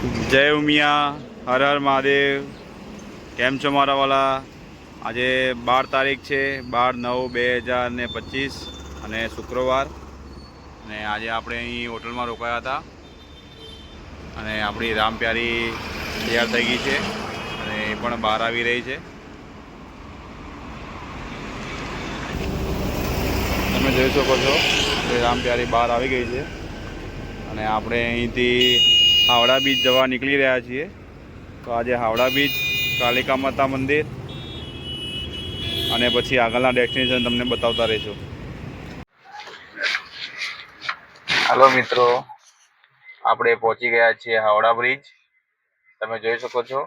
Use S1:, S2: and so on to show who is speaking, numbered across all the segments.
S1: જય ઉમિયા, હર હર મહાદેવ. કેમ છો મારા વાલા? આજે બાર તારીખ છે, બાર નવ બે હજાર ને પચીસ અને શુક્રવાર. અને આજે આપણે અહીં હોટલમાં રોકાયા હતા. અને આપણી રામ પ્યારી તૈયાર થઈ ગઈ છે અને એ પણ બહાર આવી રહી છે. તમે જોઈ શકો છો કે રામ પ્યારી બહાર આવી ગઈ છે. અને આપણે અહીંથી હાવડા બીચ જવા નીકળી રહ્યા છીએ. તો આજે હાવડા બીચ, કાલિકા માતા મંદિર અને પછી આગળના ડેસ્ટિનેશન તમને બતાવતા રહીશું. હાલો મિત્રો, આપણે પહોંચી ગયા છીએ હાવડા બ્રિજ. તમે જોઈ શકો છો.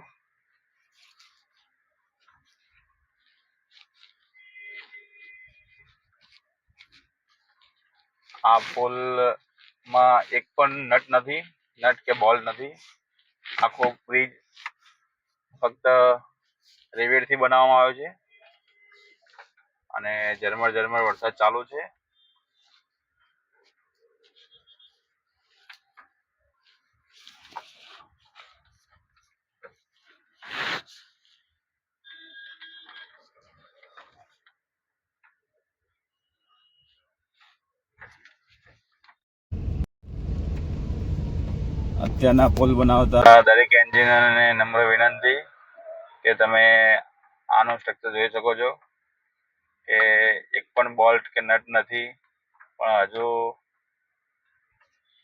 S1: આ પુલમાં એક પણ નટ નથી. નટ કે બોલ નથી. આખો બ્રિજ ફક્ત રેવેડથી બનાવવામાં આવ્યો છે. અને ઝરમર ઝરમર વરસાદ ચાલુ છે. અત્યારના પુલ બનાવતા. દરેક એન્જિનિયરને નમ્ર વિનંતી કે તમે આનું સ્ટ્રક્ચર જોઈ શકો છો કે એક પણ બોલ્ટ કે નટ નથી, પણ હજુ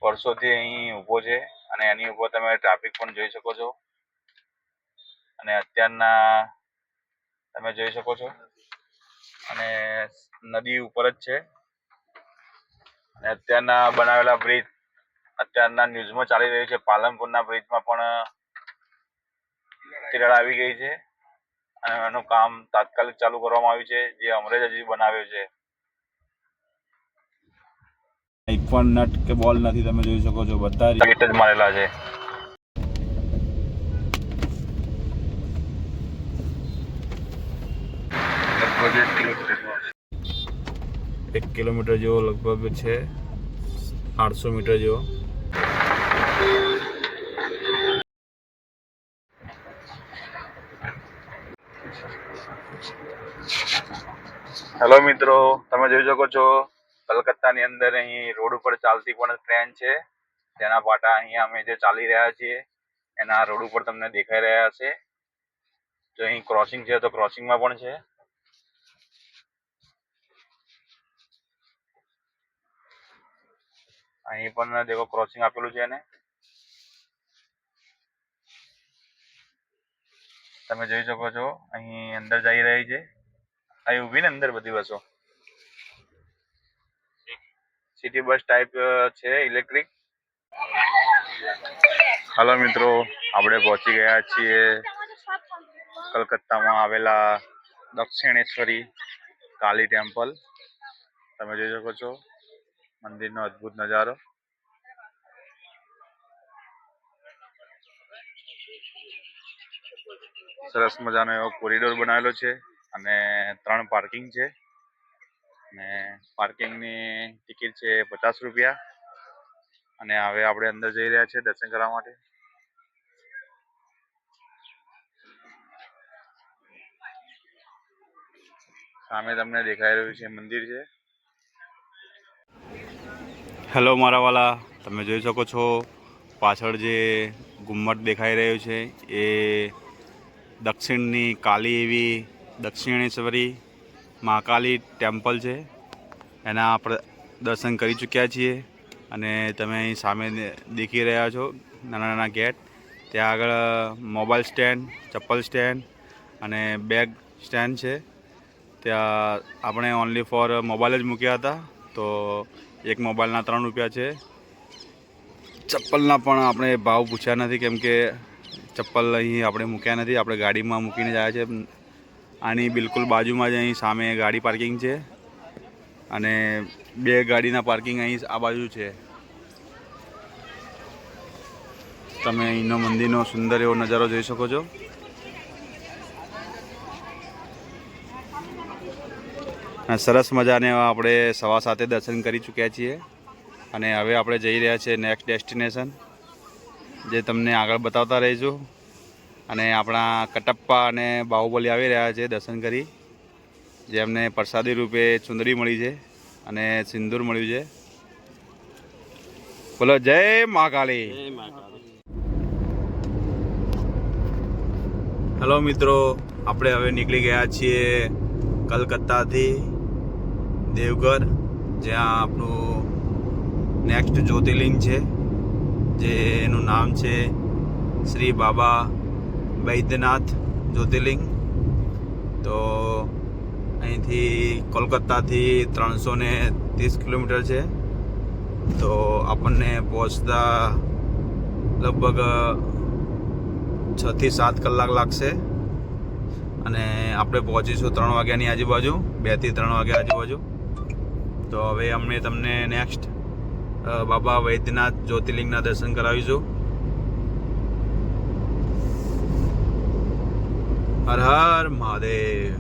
S1: વર્ષોથી અહીં ઊભો છે અને એની ઉપર તમે ટ્રાફિક પણ જોઈ શકો છો. અને અત્યારના તમે જોઈ શકો છો. અને નદી ઉપર જ છે. અને અત્યારના બનાવેલા બ્રિજ અત્યારના ન્યૂઝમાં ચાલી રહ્યું છે. પાલનપુરના બ્રિજમાં પણ તિરાડ આવી ગઈ છે. અને એનું કામ તાત્કાલિક ચાલુ કરવામાં આવ્યું છે. જે અમરેજ હજી બનાવ્યો છે. એક પણ નટ કે બોલ નથી તમે જોઈ શકો છો બધા ગેટ જ મારેલા છે. એક કિલોમીટર જેવો લગભગ છે. આઠસો મીટર જેવો. હેલો મિત્રો, તમે જોઈ શકો છો, કલકત્તાની અંદર અહીં રોડ ઉપર ચાલતી પણ ટ્રેન છે. તેના પાટા અહીંયા અમે જે ચાલી રહ્યા છીએ, એના રોડ ઉપર તમને દેખાઈ રહ્યા છે. જો અહીં ક્રોસિંગ છે, તો ક્રોસિંગમાં પણ છે. અહીં પણ દેખો ક્રોસિંગ આપેલું છે એને. તમે જોઈ શકો છો, અહીં અંદર જઈ રહી છે. અહીં ઊભી ને અંદર બધી બસો. સિટી બસ ટાઈપ છે ઇલેક્ટ્રિક હાલો મિત્રો, આપણે પહોંચી ગયા છીએ કલકત્તામાં આવેલા દક્ષિણેશ્વરી કાલી ટેમ્પલ. તમે જોઈ શકો છો, મંદિરનો અદ્ભુત નજારો. સરસ મજાનો એવો કોરિડોર બનાવેલો છે. અને ત્રણ પાર્કિંગ છે. અને પાર્કિંગની ટિકિટ છે પચાસ રૂપિયા. અને હવે આપણે અંદર જઈ રહ્યા છીએ દર્શન કરવા માટે. સામે તમને દેખાઈ રહ્યું છે મંદિર છે. હેલો મારા વાલા, તમે જોઈ શકો છો પાછળ જે ગુમ્મટ દેખાઈ રહ્યું છે એ દક્ષિણની કાલી એવી દક્ષિણેશ્વરી મહાકાલી ટેમ્પલ છે. એના આપણે દર્શન કરી ચૂક્યા છીએ અને તમે અહીં સામે દેખી રહ્યા છો નાના નાના ગેટ. ત્યાં આગળ મોબાઈલ સ્ટેન્ડ, ચપ્પલ સ્ટેન્ડ અને બેગ સ્ટેન્ડ છે. ત્યાં આપણે ઓનલી ફોર મોબાઈલ જ મૂક્યા હતા. તો એક મોબાઈલના ત્રણ રૂપિયા છે. ચપ્પલના પણ આપણે ભાવ પૂછ્યા નથી કેમ કે ચપ્પલ અહીં આપણે મૂક્યા નથી. આપણે ગાડીમાં મૂકીને જાય છે. આની બિલકુલ બાજુમાં જ અહીં સામે ગાડી પાર્કિંગ છે. અને બે ગાડીના પાર્કિંગ અહીં આ બાજુ છે. તમે અહીંનો મંદિરનો સુંદર એવો નજારો જોઈ શકો છો. સરસ મજાને આપણે સવા સાથે દર્શન કરી ચૂક્યા છીએ. અને હવે આપણે જઈ રહ્યા છીએ નેક્સ્ટ ડેસ્ટિનેશન જે તમને આગળ બતાવતા રહીશું. અને આપણા કટપ્પા અને બાહુબલી આવી રહ્યા છે દર્શન કરી. જે અમને પ્રસાદી રૂપે ચુંદડી મળી છે અને સિંદૂર મળ્યું છે. બોલો જય મહાકાળી હેલો મિત્રો આપણે હવે નીકળી ગયા છીએ કલકત્તાથી દેવઘર જ્યાં આપણું નેક્સ્ટ જ્યોતિર્લિંગ છે જેનું નામ છે શ્રી બાબા વૈદ્યનાથ જ્યોતિર્લિંગ. તો અહીંથી કોલકાતાથી ત્રણસો ને ત્રીસ કિલોમીટર છે. તો આપણને પહોંચતા લગભગ છથી સાત કલાક લાગશે. અને આપણે પહોંચીશું ત્રણ વાગ્યાની આજુબાજુ, બેથી ત્રણ વાગ્યા આજુબાજુ. તો હવે અમને તમને નેક્સ્ટ બાબા વૈદ્યનાથ જ્યોતિર્લિંગના દર્શન કરાવીશું. હર હર મહાદેવ.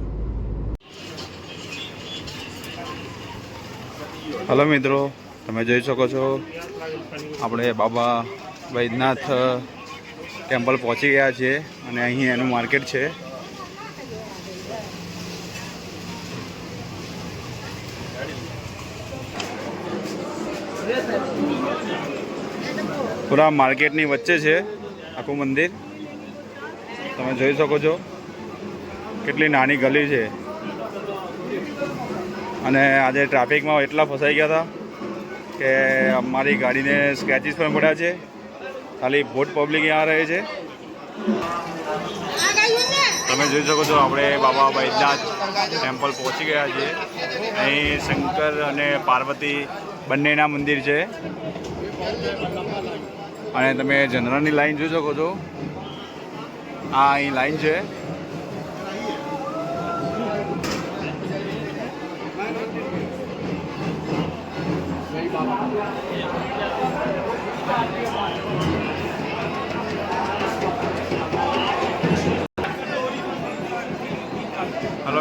S1: હલો મિત્રો, તમે જોઈ શકો છો, આપણે બાબા વૈદ્યનાથ ટેમ્પલ પહોંચી ગયા છીએ અને અહીં એનું માર્કેટ છે. પૂરા માર્કેટની વચ્ચે છે આખું મંદિર. તમે જોઈ શકો છો. કેટલી નાની ગલી છે. અને આજે ટ્રાફિકમાં એટલા ફસાઈ ગયા હતા કે અમારી ગાડીને સ્ક્રેચીસ પણ પડ્યા છે. ખાલી બોટ પબ્લિક અહીંયા રહે છે. તમે જોઈ શકો છો, આપણે બાબા વૈદ્યનાથ ટેમ્પલ પહોંચી ગયા છીએ. અહીં શંકર અને પાર્વતી બંનેના મંદિર છે. અને તમે જનરલની લાઈન જોઈ શકો છો. આ અહીં લાઈન છે. હલો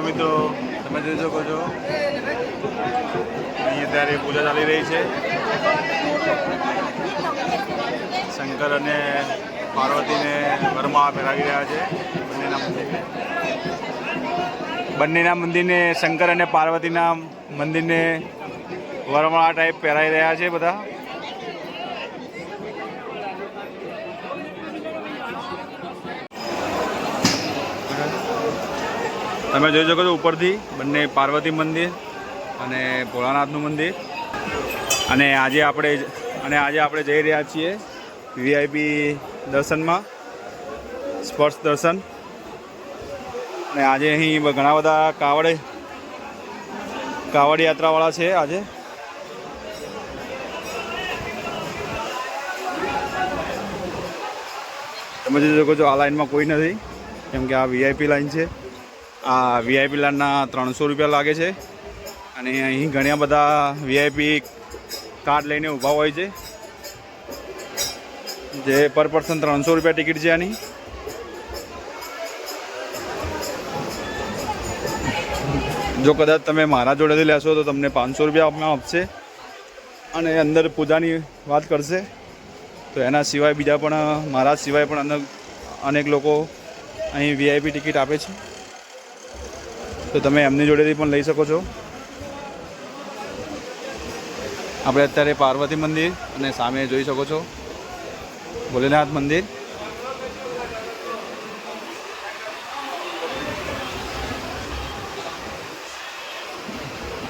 S1: મિત્રો, તમે જોઈ શકો છો. અહીં અત્યારે પૂજા ચાલી રહી છે. શંકર અને પાર્વતીને ઘરમાં ફેરાવી રહ્યા છે. બંનેના મંદિરને. બંનેના મંદિરને શંકર અને પાર્વતીના મંદિરને વરમાળા ટાઈપ પહેરાઈ રહ્યા છે બધા. તમે જોઈ શકો છો ઉપરથી બંને પાર્વતી મંદિર અને ભોળાનાથનું મંદિર. અને આજે આપણે અને આજે આપણે જઈ રહ્યા છીએ વીઆઈપી દર્શનમાં, સ્પર્શ દર્શન. અને આજે અહીં ઘણા બધા કાવડ કાવડ યાત્રાવાળા છે આજે. તમે જોઈ શકો છો આ લાઈનમાં કોઈ નથી, કેમ કે આ વીઆઈપી લાઇન છે. આ વીઆઈપી લાઇનના ત્રણસો રૂપિયા લાગે છે. અને અહીં ઘણા બધા વીઆઈપી કાર્ડ લઈને ઊભા હોય છે. જે પર પર્સન ત્રણસો રૂપિયા ટિકિટ છે આની. જો કદાચ તમે મારા જોડેથી લેશો તો તમને પાંચસો રૂપિયા આપશે અને અંદર પૂજાની વાત કરશે. તો એના સિવાય બીજા પણ, મારા સિવાય પણ અનેક લોકો અહીં વીઆઈપી ટિકિટ આપે છે. તો તમે એમની જોડેથી પણ લઈ શકો છો. આપણે અત્યારે પાર્વતી મંદિર અને સામે જોઈ શકો છો. ભોલેનાથ મંદિર.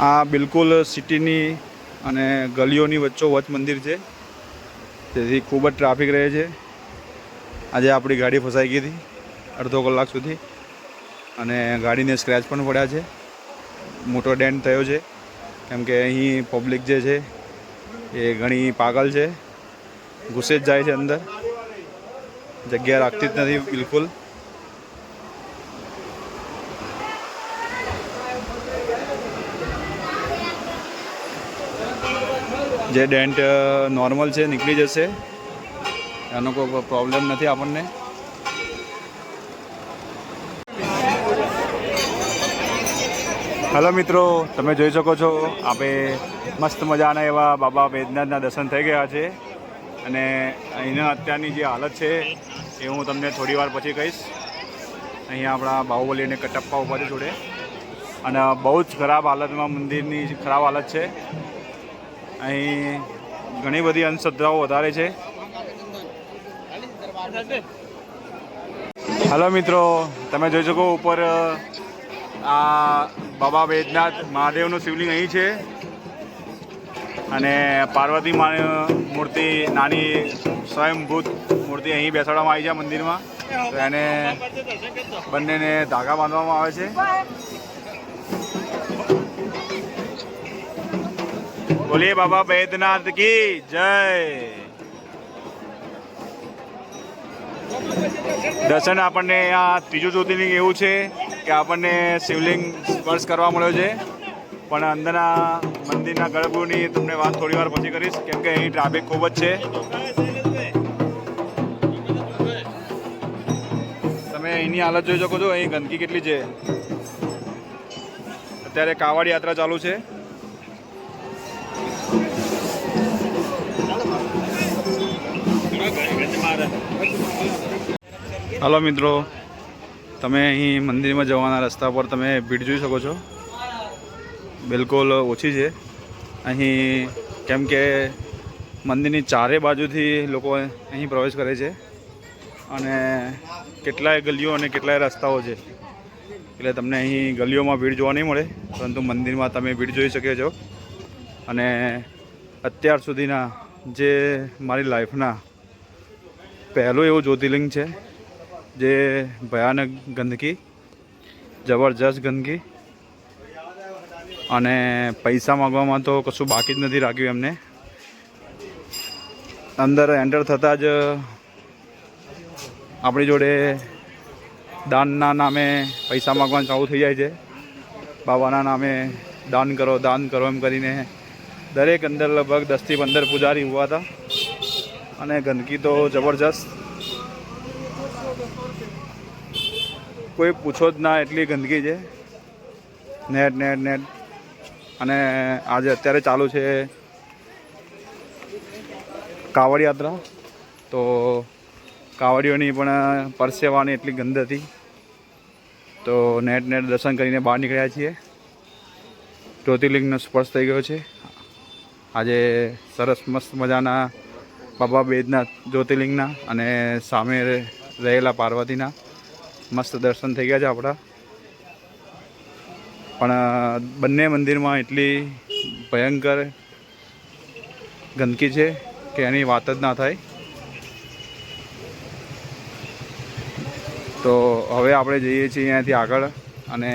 S1: આ બિલકુલ સિટીની અને ગલીઓની વચ્ચોવચ મંદિર છે. તેથી ખૂબ જ ટ્રાફિક રહે છે. આજે આપણી ગાડી ફસાઈ ગઈ હતી, અડધો કલાક સુધી. અને ગાડીને સ્ક્રેચ પણ પડ્યા છે. મોટો ડેન્ટ થયો છે. કેમ કે અહીં પબ્લિક જે છે, એ ઘણી પાગલ છે. ઘૂસે જ જાય છે અંદર. જગ્યા રાખતી જ નથી બિલકુલ. જે ડેન્ટ નોર્મલ છે, નીકળી જશે. એનો કોઈ પ્રોબ્લેમ નથી આપણને. હેલો મિત્રો, તમે જોઈ શકો છો આપણે મસ્ત મજાના એવા બાબા વૈદ્યનાથના દર્શન થઈ ગયા છે. અને અહીંના અત્યારની જે હાલત છે, એ હું તમને થોડી વાર પછી કહીશ. અહીંયા આપણા બાહુબલી અને કટપ્પા ઉપર જોડે. અને બહુ જ ખરાબ હાલતમાં મંદિરની ખરાબ હાલત છે. અહીં ઘણી બધી અંધશ્રદ્ધાઓ વધારે છે. હલો મિત્રો, તમે જોઈ શકો ઉપર આ બાબા વૈદ્યનાથ મહાદેવનું શિવલિંગ અહીં છે. અને પાર્વતી મા મૂર્તિ, નાની સ્વયંભૂત મૂર્તિ અહીં બેસાડવામાં આવી છે મંદિરમાં. તો એને બંનેને ધાગા બાંધવામાં આવે છે. બોલીએ બાબા વૈદ્યનાથ કી જય. દર્શન આપણને આ ત્રીજું જ્યોતિર્લિંગ એવું છે કે આપણને શિવલિંગ સ્પર્શ કરવા મળ્યો છે. પણ અંદરના મંદિરના ગર્ભની તમને વાત થોડી વાર પછી કરીશ, કેમ કે અહીં ટ્રાફિક ખૂબ જ છે. તમે અહીંની હાલત જોઈ શકો છો, અહીં ગંદકી કેટલી છે. અત્યારે કાવડ યાત્રા ચાલુ છે. હાલો મિત્રો. તમે અહીં મંદિરમાં જવાના રસ્તા પર તમે ભીડ જોઈ શકો છો. બિલકુલ ઓછી છે. અહીં કેમ કે મંદિરની ચારે બાજુથી લોકો અહીં પ્રવેશ કરે છે. અને કેટલાય ગલીઓ અને કેટલાય રસ્તાઓ છે. એટલે તમને અહીં ગલીઓમાં ભીડ જોવા નહીં મળે, પરંતુ મંદિરમાં તમે ભીડ જોઈ શકો છો. અને અત્યાર સુધીના જે મારી લાઈફના પહેલું એવું જ્યોતિર્લિંગ છે જે ભયાનક ગંદકી, જબરજસ્ત ગંદકી અને પૈસા માગવામાં તો કશું બાકી જ નથી રાખ્યું એમને. અંદર એન્ટર થતાં જ આપણી જોડે દાનના નામે પૈસા માગવાનું ચાલુ થઈ જાય છે. બાબાના નામે દાન કરો દાન કરો એમ કરીને દરેક અંદર લગભગ દસથી પંદર પૂજારી ઊભા હતા. અને ગંદકી તો જબરજસ્ત કોઈ પૂછો જ ના એટલી ગંદકી છે. Net net net. અને આજે અત્યારે ચાલુ છે કાવડ યાત્રા. તો કાવડીઓની પણ પરસેવાની એટલી ગંદ હતી. તો નેટ નેટ દર્શન કરીને બહાર નીકળ્યા છીએ. જ્યોતિર્લિંગનો સ્પર્શ થઈ ગયો છે. આજે સરસ, મસ્ત મજાના બાબા બેદનાથ જ્યોતિર્લિંગના અને સામે રહેલા પાર્વતીના. મસ્ત દર્શન થઈ ગયા છે આપણા. પણ બંને મંદિરમાં એટલી ભયંકર ગંદકી છે કે એની વાત જ ના થાય. તો હવે આપણે જઈએ છીએ અહીંયાથી આગળ અને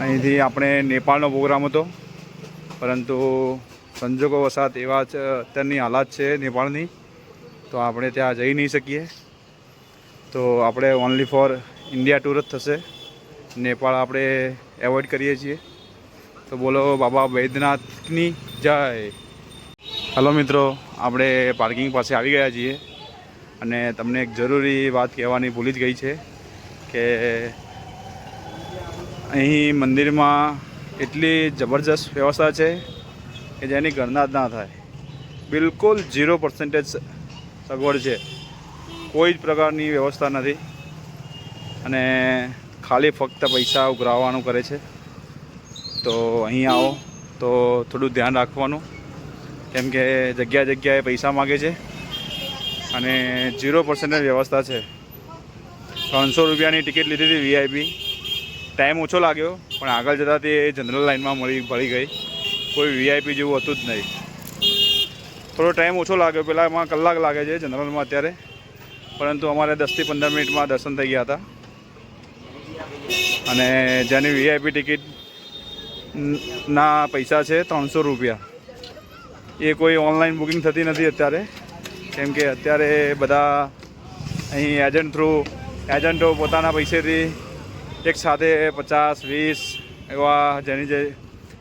S1: અહીંથી આપણે નેપાળનો પ્રોગ્રામ હતો. પરંતુ સંજોગો વસાત એવા જ અત્યારની હાલાત છે નેપાળની. તો આપણે ત્યાં જઈ નહીં શકીએ. તો આપણે ઓનલી ફોર ઇન્ડિયા ટૂર જ થશે. નેપાળ આપણે એવોઇડ કરીએ છીએ. તો બોલો બાબા વૈદ્યનાથની જય. હલો મિત્રો, આપણે પાર્કિંગ પાસે આવી ગયા છીએ. અને તમને એક જરૂરી વાત કહેવાની ભૂલી જ ગઈ છે કે અહીં મંદિરમાં એટલી જબરજસ્ત વ્યવસ્થા છે કે જેની ગણના જ ના થાય. બિલકુલ ઝીરો પર્સન્ટેજ સગવડ છે. કોઈ જ પ્રકારની વ્યવસ્થા નથી. અને ખાલી ફક્ત પૈસા ઉઘરાવવાનું કરે છે. તો અહીં આવો. તો થોડું ધ્યાન રાખવાનું. કેમ કે જગ્યા જગ્યાએ પૈસા માગે છે. અને ઝીરો પર્સન્ટેજ વ્યવસ્થા છે. ત્રણસો રૂપિયાની ટિકિટ લીધી હતી વીઆઈપી ટાઈમ ઓછો લાગ્યો, પણ આગળ જતાં તે જનરલ લાઇનમાં મળી ભળી ગઈ. કોઈ વીઆઈપી જેવું હતું જ નહીં. થોડો ટાઈમ ઓછો લાગ્યો. પહેલાં એમાં કલાક લાગે છે જનરલમાં અત્યારે. પરંતુ અમારે દસથી પંદર મિનિટમાં દર્શન થઈ ગયા હતા. અને જેની વીઆઈપી ટિકિટ ના પૈસા છે, ત્રણસો રૂપિયા. એ કોઈ ઓનલાઈન બુકિંગ થતી નથી અત્યારે. કેમ કે અત્યારે બધા અહીં એજન્ટ થ્રુ એજન્ટો પોતાના પૈસેથી એક સાથે પચાસ, વીસ એવા જેની જે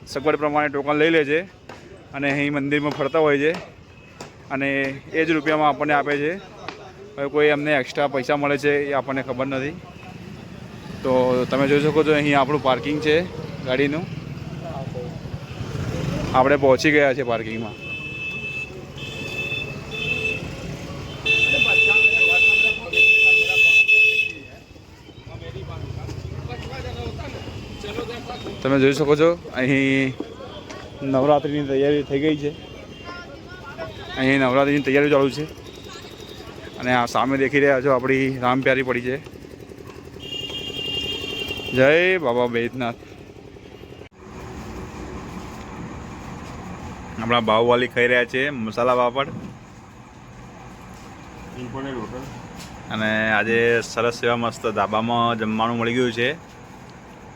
S1: સગવડ પ્રમાણે ટોકન લઈ લે છે અને અહીં મંદિરમાં ફરતા હોય છે. અને એ જ રૂપિયામાં આપણને આપે છે. હવે કોઈ એમને એક્સ્ટ્રા પૈસા મળે છે એ આપણને ખબર નથી. તો તમે જોઈ શકો છો, અહીં આપણું પાર્કિંગ છે ગાડીનું. આપણે પહોંચી ગયા છે પાર્કિંગમાં તમે જોઈ શકો છો, અહીં નવરાત્રિની તૈયારી થઈ ગઈ છે. અહીં નવરાત્રિની તૈયારી ચાલુ છે. અને આ સામે દેખી રહ્યા છો આપણી રામ પ્યારી પડી છે. જય બાબા બૈદનાથ આપણા બાહુવાલી ખાઈ રહ્યા છે મસાલા પાપડ. અને આજે સરસ એવા મસ્ત ધાબામાં જમવાનું મળી ગયું છે.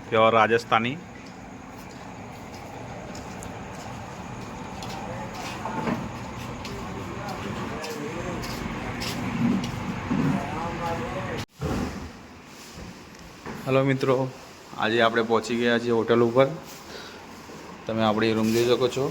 S1: પ્યોર રાજસ્થાની. હલો મિત્રો, આજે આપણે પહોંચી ગયા છીએ હોટલ ઉપર. તમે આપણી રૂમ જોઈ શકો છો.